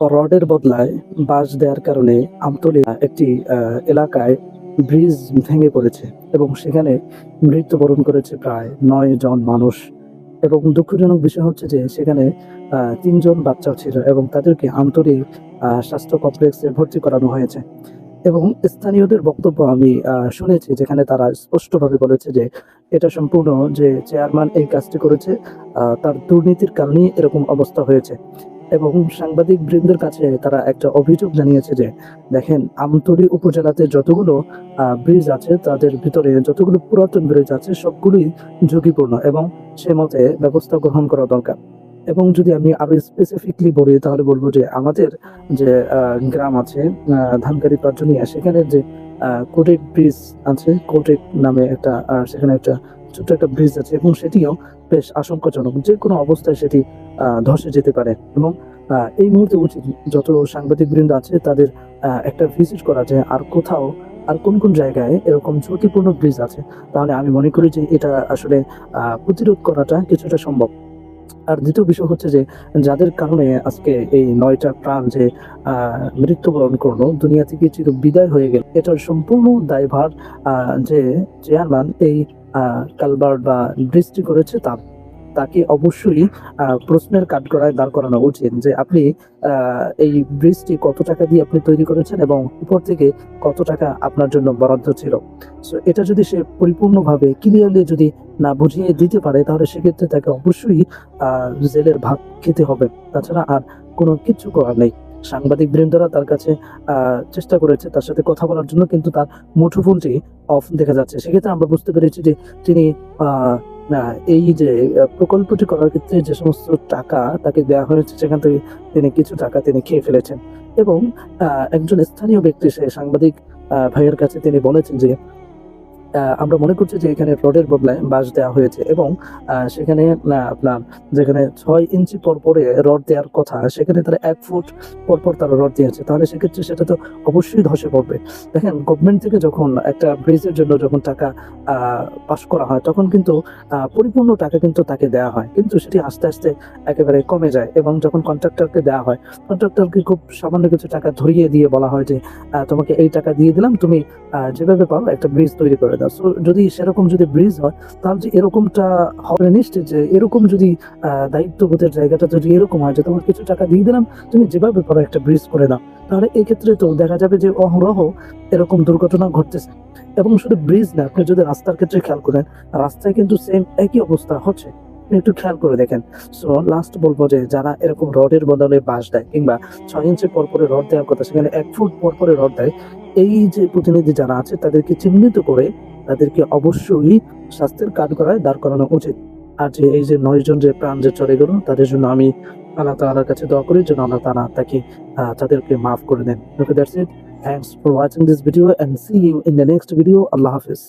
রডের বদলায় বাঁশ দেওয়ার কারণে আমতলিয়া একটি এলাকায় ব্রিজ ভেঙে পড়েছে এবং সেখানে মৃত্যুবরণ করেছে প্রায় নয় জন মানুষ। এবং দুঃখজনক বিষয় হচ্ছে যে সেখানে তিনজন বাচ্চাও ছিল এবং তাদেরকে আমতলী স্বাস্থ্য কমপ্লেক্সে ভর্তি করানো হয়েছে। এবং স্থানীয়দের বক্তব্য আমি শুনেছি যেখানে তারা স্পষ্টভাবে বলেছে যে এটা সম্পূর্ণ যে চেয়ারম্যান এই কাজটি করেছে তার দুর্নীতির কারণেই এরকম অবস্থা হয়েছে। এবং সাংবাদিক বৃন্দের কাছে তারা একটা অভিযোগ জানিয়েছে যে, দেখেন, আমতলী উপজেলাতে যতগুলো ব্রিজ আছে, তাদের ভিতরে যতগুলো পুরাতন ব্রিজ আছে, সবগুলোই ঝুঁকিপূর্ণ এবং সে মতে ব্যবস্থা গ্রহণ করা দরকার। এবং যদি আমি আরও স্পেসিফিকলি বলি, তাহলে বলব যে, আমাদের যে গ্রাম আছে ধানকারি পার্জনিয়া সেখানে যে কোটেক ব্রিজ আছে, কোটেক নামে একটা সেখানে একটা ছোট্ট একটা ব্রিজ আছে এবং সেটিও বেশ আশঙ্কাজনক। যে কোনো অবস্থায় সেটি ধসে যেতে পারে এবং এই মুহূর্তে উচিত যত সাংবাদিক বৃন্দ আছে তাদের একটা ভিজিট করা যায় আর কোথাও, আর কোন কোন জায়গায় এরকম ঝুঁকিপূর্ণ ব্রিজ আছে, তাহলে আমি মনে করি যে এটা আসলে প্রতিরোধ করাটা কিছুটা সম্ভব। আর দ্বিতীয় বিষয় হচ্ছে যে যাদের কারণে আজকে এই নয়টা প্রাণ যে মৃত্যুবরণ করল, দুনিয়া থেকে চির বিদায় হয়ে গেল। এটার সম্পূর্ণ দায়ভার যে চেয়ারম্যান এই কালবার্ট বা বৃষ্টি করেছে, তা তাকে অবশ্যই প্রশ্নের কাঠগড়ায় দাঁড় করানো উচিত যে আপনি এই ব্রিজটি কত টাকা দিয়ে আপনি তৈরি করেছেন এবং উপর থেকে কত টাকা আপনার জন্য বরাদ্দ ছিল। সো এটা যদি সে পরিপূর্ণভাবে ক্লিয়ারলি যদি না বুঝিয়ে দিতে পারে, তাহলে সেক্ষেত্রে তাকে অবশ্যই জেলের ভাগ খেতে হবে। তাছাড়া আর কোনো কিছু করার নেই। সাংবাদিক বৃন্দরা তার কাছে চেষ্টা করেছে তার সাথে কথা বলার জন্য, কিন্তু তার মুঠোফোনটি অফ দেখা যাচ্ছে। সেক্ষেত্রে আমরা বুঝতে পেরেছি যে তিনি এই যে প্রকল্পটি করার ক্ষেত্রে যে সমস্ত টাকা তাকে দেওয়া হয়েছে, সেখান থেকে তিনি কিছু টাকা তিনি খেয়ে ফেলেছেন। এবং একজন স্থানীয় ব্যক্তি, সে সাংবাদিক ভাইয়ের কাছে তিনি বলেছেন যে আমরা মনে করছি যে এখানে রডের বদলায় বাঁশ দেওয়া হয়েছে এবং সেখানে আপনার যেখানে ছয় ইঞ্চি পর পরে রড দেওয়ার কথা, সেখানে তারা এক ফুট পর পর তারা রড দিয়েছে। তাহলে সেক্ষেত্রে সেটা তো অবশ্যই ধসে পড়বে। দেখেন গভর্নমেন্ট থেকে যখন একটা ব্রিজের জন্য যখন টাকা পাস করা হয়, তখন কিন্তু পরিপূর্ণ টাকা কিন্তু তাকে দেওয়া হয়। কিন্তু সেটি আস্তে আস্তে একেবারে কমে যায় এবং যখন কন্ট্রাক্টরকে দেওয়া হয় কন্ট্রাক্টরকে খুব সামান্য কিছু টাকা ধরিয়ে দিয়ে বলা হয় যে তোমাকে এই টাকা দিয়ে দিলাম, তুমি যেভাবে পারো একটা ব্রিজ তৈরি করে দাও। যদি সেরকম যদি ব্রিজ হয়, তাহলে যে এরকমটা হবে নিশ্চিত যে এরকম যদি দায়িত্ববোধের জায়গাটা যদি এরকম হয় যে তোমার কিছু টাকা দিয়ে দিলাম, তুমি যেভাবে পারো একটা ব্রিজ করে দাও। তাহলে এই ক্ষেত্রে তো দেখা যাবে যে অহরহ এরকম দুর্ঘটনা ঘটতেছে। এবং শুধু ব্রিজ না, আপনি যদি রাস্তার ক্ষেত্রে খেয়াল করেন, রাস্তায় কিন্তু সেম একই অবস্থা হচ্ছে। একটু খেয়াল করে দেখেন। সো লাস্ট বলব যে যারা এরকম রডের বদলে বাঁশ দেয় কিংবা ছয় ইঞ্চি পর পরে রড দেওয়ার কথা, সেখানে এক ফুট পর পরে রড দেয়, এই যে প্রতিনিধি যারা আছে, তাদেরকে চিহ্নিত করে তাদেরকে অবশ্যই স্বাস্থ্যের কাঠগড়ায় দাঁড় করানো উচিত। আর যে এই যে নয় জন যে প্রাণ যে চলে গেল, তাদের জন্য আমি আল্লাহ তালার কাছে দোয়া করি, যেন আল্লাহ তালা তাকে তাদেরকে মাফ করে দেন। Okay that's it thanks for watching this video and see you in the next video Allah Hafiz.